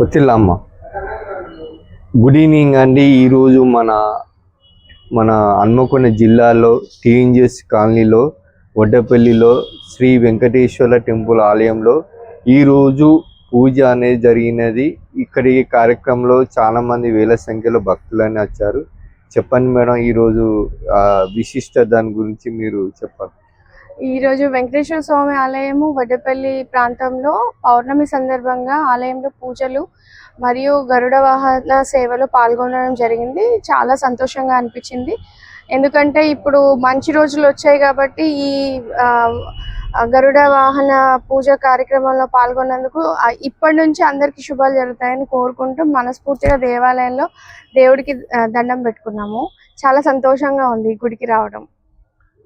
వచ్చిల్లమ్మ good evening అండి. ఈరోజు మన మన హన్మకొండ జిల్లాలో టీఎన్జిఎస్ కాలనీలో వడ్డపల్లిలో శ్రీ వెంకటేశ్వర టెంపుల్ ఆలయంలో ఈరోజు పూజ అనేది జరిగినది. ఇక్కడి ఈ కార్యక్రమంలో చాలామంది వేల సంఖ్యలో భక్తులని వచ్చారు. చెప్పండి మేడం ఈరోజు విశిష్ట దాని గురించి మీరు చెప్పండి. ఈ రోజు వెంకటేశ్వర స్వామి ఆలయము వడ్డపల్లి ప్రాంతంలో పౌర్ణమి సందర్భంగా ఆలయంలో పూజలు మరియు గరుడ వాహన సేవలో పాల్గొనడం జరిగింది. చాలా సంతోషంగా అనిపించింది. ఎందుకంటే ఇప్పుడు మంచి రోజులు వచ్చాయి కాబట్టి ఈ గరుడ వాహన పూజ కార్యక్రమంలో పాల్గొన్నందుకు ఇప్పటి నుంచి అందరికీ శుభాలు జరుగుతాయని కోరుకుంటూ మనస్ఫూర్తిగా దేవాలయంలో దేవుడికి దండం పెట్టుకున్నాము. చాలా సంతోషంగా ఉంది ఈ గుడికి రావడం.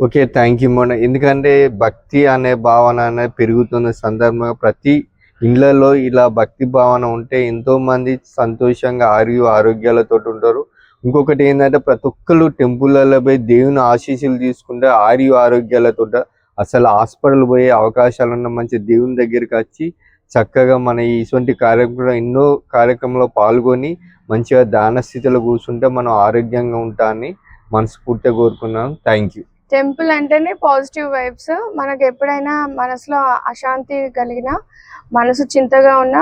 ఓకే థ్యాంక్ యూ మన. ఎందుకంటే భక్తి అనే భావన అనేది పెరుగుతున్న సందర్భంగా ప్రతి ఇళ్ళలో ఇలా భక్తి భావన ఉంటే ఎంతో మంది సంతోషంగా ఆరోగ్య ఆరోగ్యాలతో ఉంటారు. ఇంకొకటి ఏంటంటే ప్రతి ఒక్కరు టెంపుల్లలో పోయి దేవుని ఆశీస్సులు తీసుకుంటే ఆరోగ్య ఆరోగ్యాలతో అసలు హాస్పిటల్ పోయే అవకాశాలు ఉన్న మంచి దేవుని దగ్గరికి వచ్చి చక్కగా మన ఇటువంటి కార్యక్రమం ఎన్నో కార్యక్రమంలో పాల్గొని మంచిగా దాన స్థితిలో కూర్చుంటే మనం ఆరోగ్యంగా ఉంటామని మనస్ఫూర్తిగా కోరుకున్నాం. థ్యాంక్ యూ టెంపుల్ అంటేనే పాజిటివ్ వైబ్స్. మనకు ఎప్పుడైనా మనసులో అశాంతి కలిగిన మనసు చింతగా ఉన్న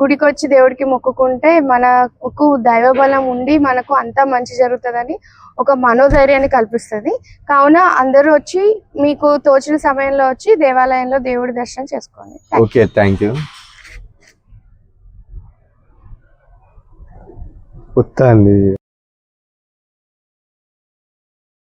గుడికి వచ్చి దేవుడికి మొక్కుకుంటే మనకు దైవ బలం ఉండి మనకు అంతా మంచి జరుగుతుందని ఒక మనోధైర్యాన్ని కల్పిస్తుంది. కావున అందరూ వచ్చి మీకు తోచిన సమయంలో వచ్చి దేవాలయంలో దేవుడి దర్శనం చేసుకోండి. ఓకే థ్యాంక్ యూ కొత్త అండి